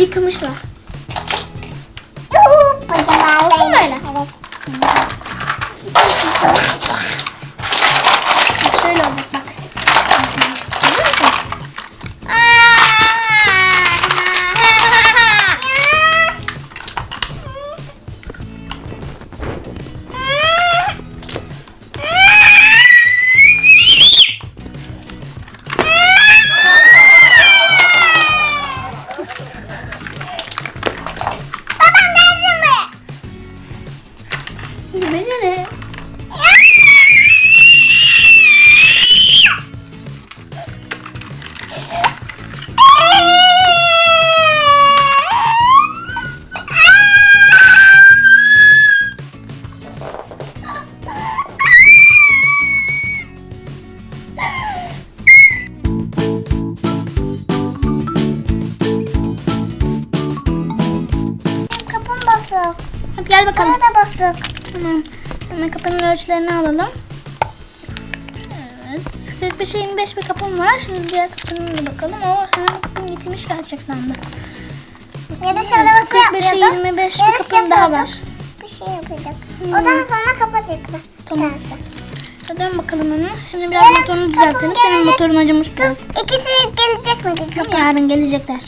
yıkamışlar. Kapının ölçülerini alalım. Evet. 45'e 25 bir kapım var. Şimdi diğer kapının da bakalım. Oo senin kapın gitmiş gerçekten de. Yarış arabası 45'e yapıyordum. 25 bir kapım daha var. Bir şey yapacak. Hmm. Odan sonra kapı çıktı. Tamam. Hadi dön bakalım onu. Şimdi biraz Yarın motorunu kapım düzeltelim. Senin motorun acımış biraz. İkisi gelecek mi? Tamam, yarın gelecekler.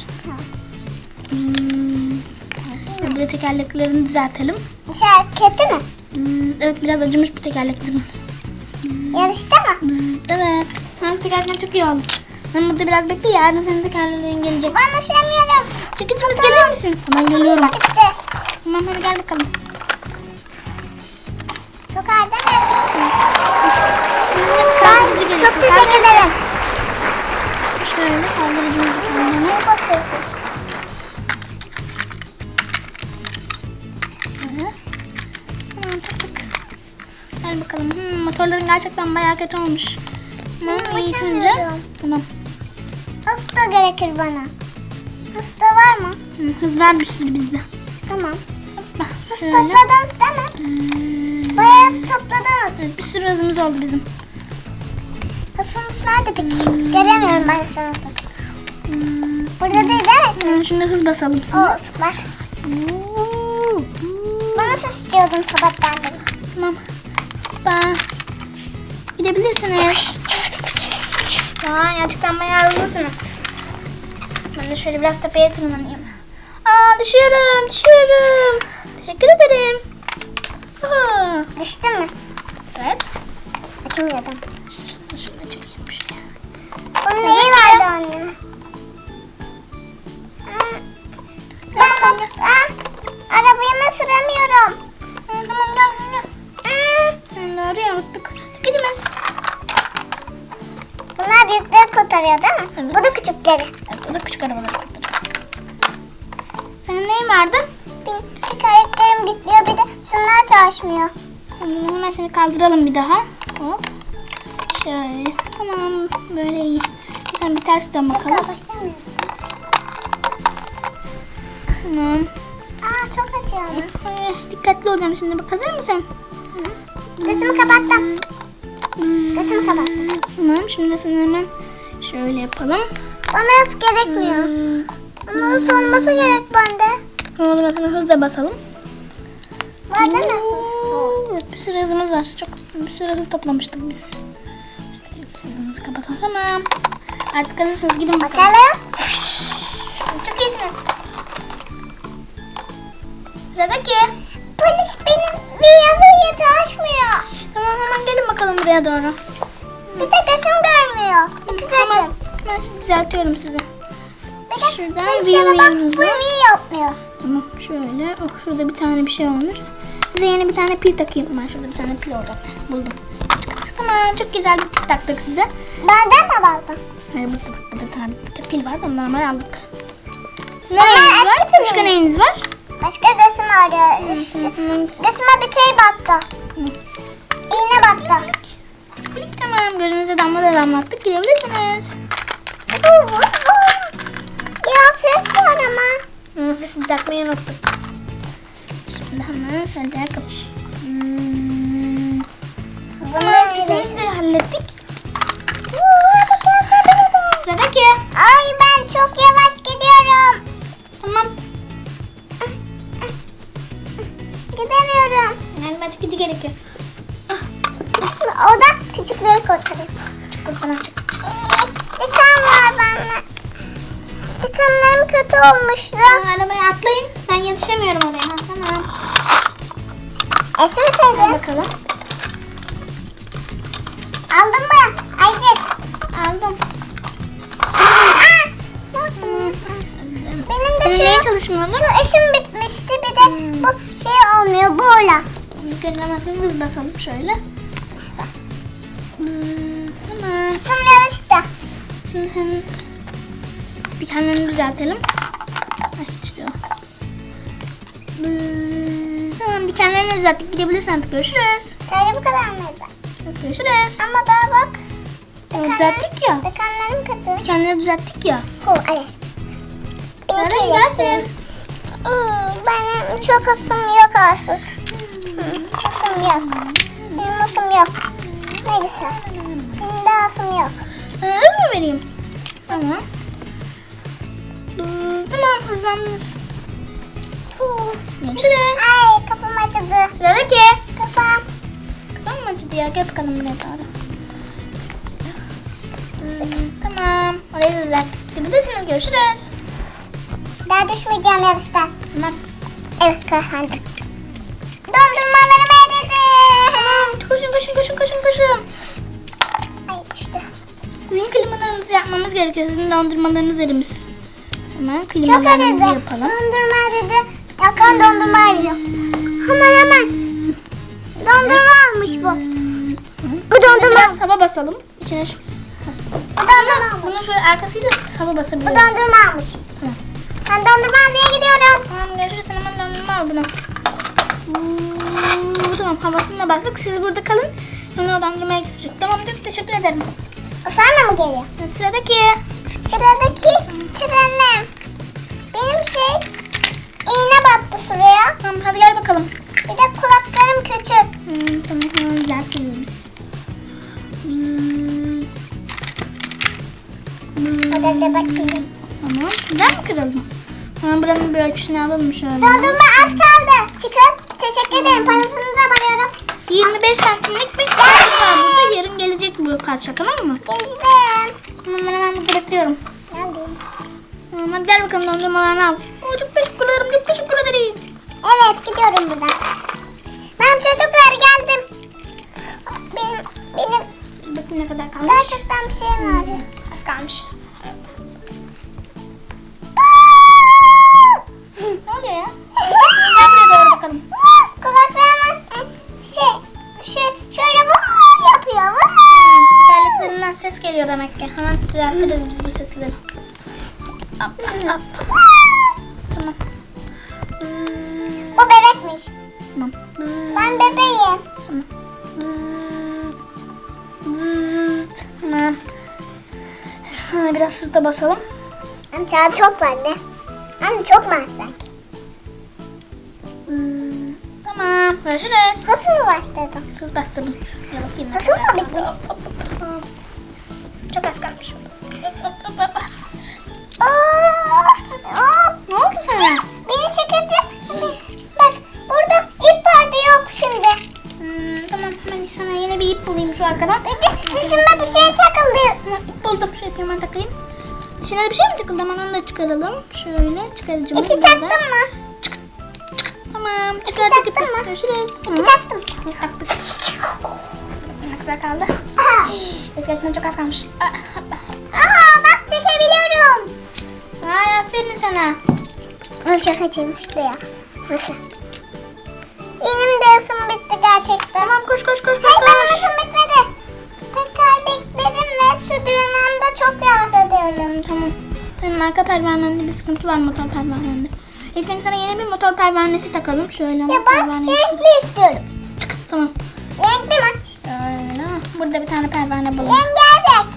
Bir de tekerleklerini düzeltelim. Şey kötü mü? Bzzz, evet biraz acımış bir tekerleklerim. Yarışta mı? Bzzz, evet. Sen tekerlekler çok iyi oldu. Sen burada biraz bekle yarın senin tekerleğin gelecek. Ben düşüremiyorum. Çekicimiz gelir misin? Hemen geliyorum. Kapı gitti. Tamam hadi gel bakalım. Çok ağır değil mi? Ben çok teşekkür ederim. Şöyle kaldırıcımızı kullanalım. Ne basıyorsun? Motorların gerçekten bayağı kötü olmuş. Önce. uçamıyorum. Tamam. Hasta gerekir bana. Hasta var mı? Hız ver bir sürü bizde. Tamam. Hız topladınız değil mi? Bayağı hız topladınız. Evet, bir sürü hızımız oldu bizim. Hızınız nerede peki? Göremiyorum ben hızınızı. Burada değil değil mi? Hmm, şimdi hız basalım O sana. ısıklar. Bana nasıl istiyordum sabahtan beri? Tamam. Ben gidebilirsiniz. Vay gerçekten bayağı hızlısınız. Ben de şöyle biraz tepeye tırmanayım. Aa düşüyorum, düşüyorum. Teşekkür ederim. Aa, Düştün mü? evet. Açamıyordum. Çekeyim bir şey. Bunun neyi vardı anne? Kurtarıyor değil mi? Evet. Bu da küçükleri. Evet o da küçük arabalar kurtarıyor. Senin neyin vardı? Benim karakterim gitmiyor bir de şunlar çalışmıyor. Tamam, hemen seni kaldıralım bir daha. Hop. Şöyle. Tamam. Böyle iyi. Sen bir ters dön bakalım. Tamam. Aa çok acıyor ama. Ay, dikkatli olacağım şimdi. Bak hazır mısın? Gözümü kapattım. Gözümü kapattım. Tamam. Şimdi sana hemen şöyle yapalım. Bana hız gerekmiyor. Ama hız olması gerek bende. Tamam, o zaman sana hız da basalım. Mi? Oo, Evet, bir sürü hızımız var. Çok bir sürü hız toplamıştık biz. Hızımızı kapatalım. Tamam. Artık hazırsınız. Gidin bakalım. Bakalım. Çok iyisiniz. Sıradaki. Polis benim bir yanıya taşmıyor. Tamam hemen gelin bakalım buraya doğru. Bir de gözüm görmüyor. İki. Hemen, hemen düzeltiyorum sizi. Bir de Şuradan bir araba yanımız bu niye yapmıyor? Tamam şöyle. Oh şurada bir tane bir şey olmuş. Size yeni bir tane pil takayım. Ben şurada bir tane pil olacaktı. Buldum. Tamam çok güzel bir pil taktık size. Benden mi aldın? Hayır burada bak burada bir tane pil var. Onları hemen aldık. Neyiniz var? Başka neyiniz var? Başka gözüm ağrıyor. Gözüme bir şey battı. İğne battı. Tamam. Gözünüze damla da damlattık. Gidebilirsiniz. Ya ses var ama. Biz takmayı unuttuk. Şimdi hemen şöyle kapış. Hmm. Tamam çizimizi de hallettik. Sıradaki. Ay ben çok yavaş gidiyorum. Tamam. Gidemiyorum. Yani başka gücü gerekiyor. O da küçükleri kurtarıyor. Çık buradan çık. Dikan var bende. Dikanlarım kötü olmuştu. Aa, Arabaya atlayın. Ben yetişemiyorum oraya. Ha, tamam. Eşimi Hadi sevdim. bakalım. Aldın mı? Aycık. Aldım. Benim de Senin şu, neyin çalışmıyordu? şu eşim bitmişti. Bir de bu şey olmuyor. Böyle. Yüklenemezsin hız basalım şöyle. Isınmıyor işte. Şimdi senin dikenlerini düzeltelim. Ay. Bzzz, Tamam dikenlerini düzelttik. Gidebilirsin artık. Görüşürüz. Sadece bu kadar mıydı? Görüşürüz. Ama daha bak. Ama düzelttik ya. Dikanlarım kötü. Dikenleri düzelttik ya. Bu evet. Nereye gidersin? İyi, benim çok ısım yok artık. Isım yok. Benim ısım yok. Güzel. Benim de ısım yok. Ee, hız mı vereyim? Tamam. Tamam hızlandınız. Görüşürüz. Ay kafam acıdı. Sıradaki. Kafam. Kafam mı acıdı ya? Gel bakalım buraya doğru. Bzzz, Tamam. Orayı da düzelttik. Gidebilirsiniz. Görüşürüz. Daha düşmeyeceğim yarıştan. Tamam. Evet kazandık. Dondurmalarım. Koşun koşun koşun koşun koşun. Ay düştü. Sizin klimalarınızı yapmamız gerekiyor. Sizin dondurmalarınız erimiş. Hemen Çok klimalarınızı eridi. yapalım. Dondurma eridi. Yakan dondurma eriyor. Hemen hemen. Dondurma almış bu. Bu dondurma. Biraz hava basalım. İçine şu... Bu dondurma almış. Bunun şöyle arkasıyla hava Bu basabiliriz. dondurma almış. Ben dondurma almaya gidiyorum. Tamam görüşürüz. Sen hemen dondurma al bunu. Hmm, Tamam havasını da bastık. Siz burada kalın. Onu o dondurmaya götürecek. Tamam çok teşekkür ederim. O sana mı geliyor? Sıradaki. Sıradaki trenim. Benim şey iğne battı şuraya. Tamam hadi gel bakalım. Bir de kulaklarım kötü. Hmm, tamam hemen düzeltiriz Hadi hadi bakayım. Tamam. Güzel mi kırıldı? Tamam buranın bir ölçüsünü alalım şöyle. Dondurma az kaldı. Çıkın. Ederim. Parasını da alıyorum. 25 santimlik bir parça var burada. Yarın gelecek bu parça tamam mı? Geldim. Tamam ben hemen burada bekliyorum. Geldim. Tamam hadi gel bakalım dondurmalarını al. Oo, çok teşekkür ederim. Çok teşekkür ederim. Evet gidiyorum buradan. Ben çocuklar geldim. Benim benim Bakın ne kadar kalmış. gerçekten bir şeyim var. Az kalmış. Ne oluyor ya? şey şey şöyle vuh yapıyor. Terliklerinden ses geliyor demek ki. Hemen düzeltiriz biz bu sesleri. Hop, hop. Tamam. Bzzz, Bu bebekmiş. Tamam. Bzzz, Ben bebeğim. Tamam. Bzzz, bzzz. Tamam. Biraz hızlı basalım. Amca çok bende. Anne çok mu Görüşürüz. Nasıl mı başladım? Hız bastırdım. Bakayım. ne Nasıl mı hop. Çok az kalmış. Ne oldu sana? Beni çekici. Bak burada ip vardı yok şimdi. Hmm, tamam hemen sana yeni bir ip bulayım şu arkadan. Dişime bir şey takıldı. İp buldum. Şu ipi hemen takayım. De bir şey mi takıldı? Hemen onu da çıkaralım. Şöyle çıkarıcımı. İpi taktın mı? Görüşürüz. Taktım. Taktık. Ne kadar kaldı? Evet gerçekten çok az kalmış. Ah, Aa bak çekebiliyorum. Ay aferin sana. Ama çok acıymıştı ya. Nasıl? Benim de ısım bitti gerçekten. Tamam koş koş koş koş. Hayır benim ısım bitmedi. Tekerleklerim ve şu düğmemde çok rahatsız ediyorum. Tamam. Senin arka pervanende bir sıkıntı var motor pervanende. İlk önce sana yeni bir motor pervanesi takalım. Şöyle Ya ben renkli istiyorum. Çık, tamam. Renkli mi? Şöyle. Burada bir tane pervane bulalım. Rengarenk.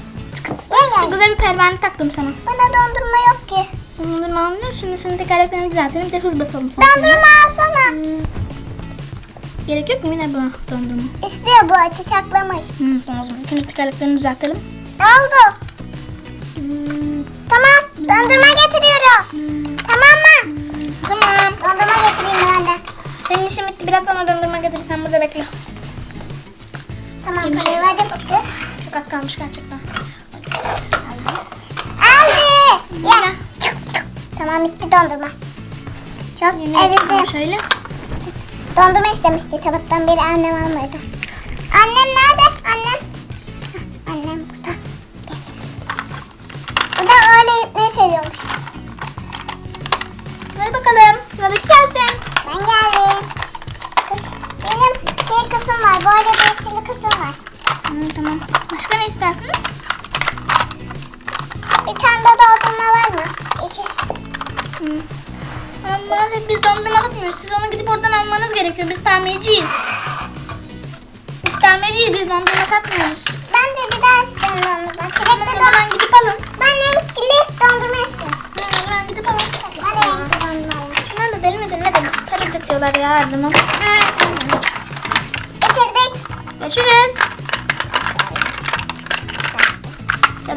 Çok Çok güzel bir pervane taktım sana. Bana dondurma yok ki. Dondurma almıyor. Şimdi senin tekerleklerini düzeltelim. Bir de hız basalım. sana. Dondurma alsana. Gerek yok mu yine bu dondurma? İstiyor bu çiçeklemiş. Hmm, tamam o zaman. İkinci tekerleklerini düzeltelim. Oldu? Tamam. Dondurma getiriyorum. Tamam mı? Tamam. Dondurma getireyim ben de. Senin işin bitti. Biraz sonra dondurma getir. Sen burada bekle. Tamam parayı yok. verdim çıkı. Çok az kalmış gerçekten. Aldı. Ya. Tamam bitti dondurma. Çok eridim. şöyle. Dondurma istemişti sabahtan beri annem almadı. Annem nerede? Annem. İstersiniz? Bir tane de dondurma var mı? İki. Hı. Ama biz dondurma satmıyoruz. Siz onu gidip oradan almanız gerekiyor. Biz tamirciyiz. Biz tamirciyiz. Biz dondurma satmıyoruz. Ben de bir daha istiyorum dondurma. Çilekli dondurma. zaman gidip alın. Ben renkli dondurma istiyorum. Zaman gidip alın. Ben de renkli dondurma alayım. Şunlar da deli midir ne demek? Tabii katıyorlar ya her zaman. Görüşürüz.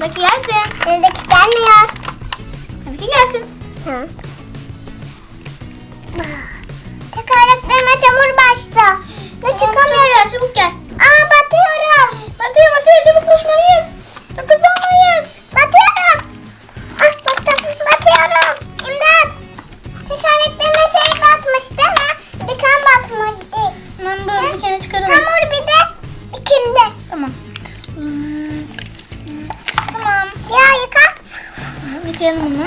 Sıradaki gelsin. Sıradaki gelmiyor. Sıradaki gelsin. Hı. Yıkayalım bunu.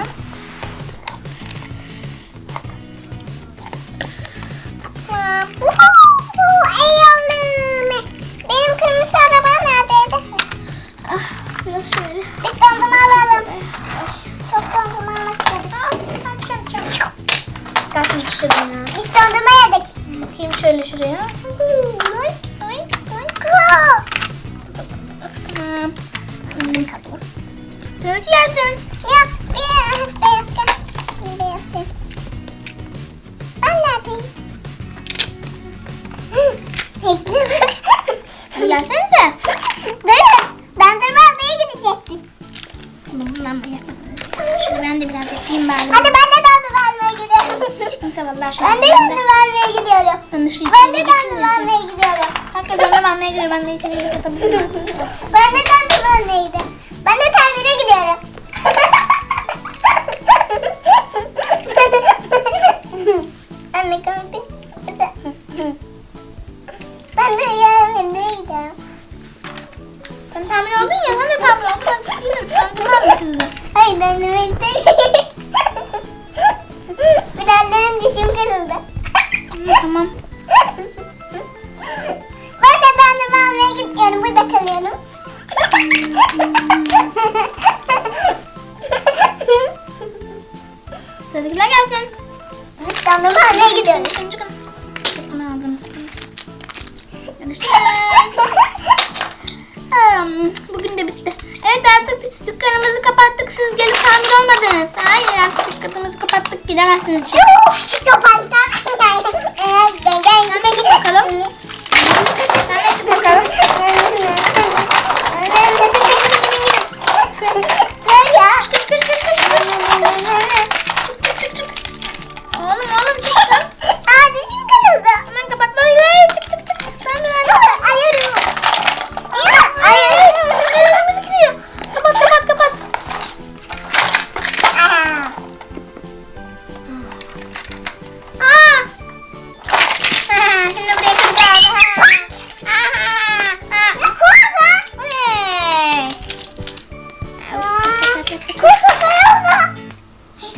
Benim kırmızı araba neredeydi? Ah, biraz şöyle. Alalım. Çok dondurma almak istedim. Aç aç aç. Kalsın düşürdüm ya. Biz dondurma yedik. Bakayım şöyle şuraya. Oy, oy, beyaz. Bir beyaz sen. Ben neredeyim? Hadi gelsenize. Durun. Dondurma almaya gidecektik. Bundan böyle. Şunu ben de biraz yapayım bari. Hadi ben de dondurma almaya gidiyorum. Kimse vallahi şöyle. Ben de dondurma almaya gidiyorum. Ben de şu Ben de dondurma almaya gidiyorum. Herkes dondurma almaya gidiyor. Ben de içeriye kapatabilirim. Ben de dondurma dondurma almaya gidiyorum. Çıkın çıkın. Aldınız. Hmm, Bugün de bitti. Evet artık dükkanımızı kapattık. Siz gelip tamir olmadınız. Hayır artık dükkanımızı kapattık. Giremezsiniz içeri. Uf, şu kapandı.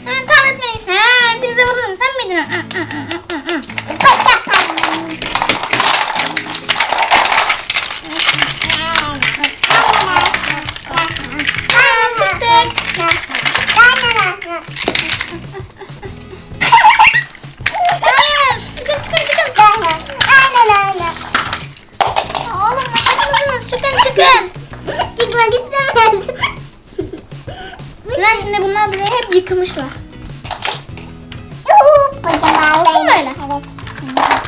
Ha, tamam etmeliyiz. Ha, hepinize vururum. Sen miydin? ha, ha, ha, hep yıkmışlar. Yuhu, benim. böyle. Evet.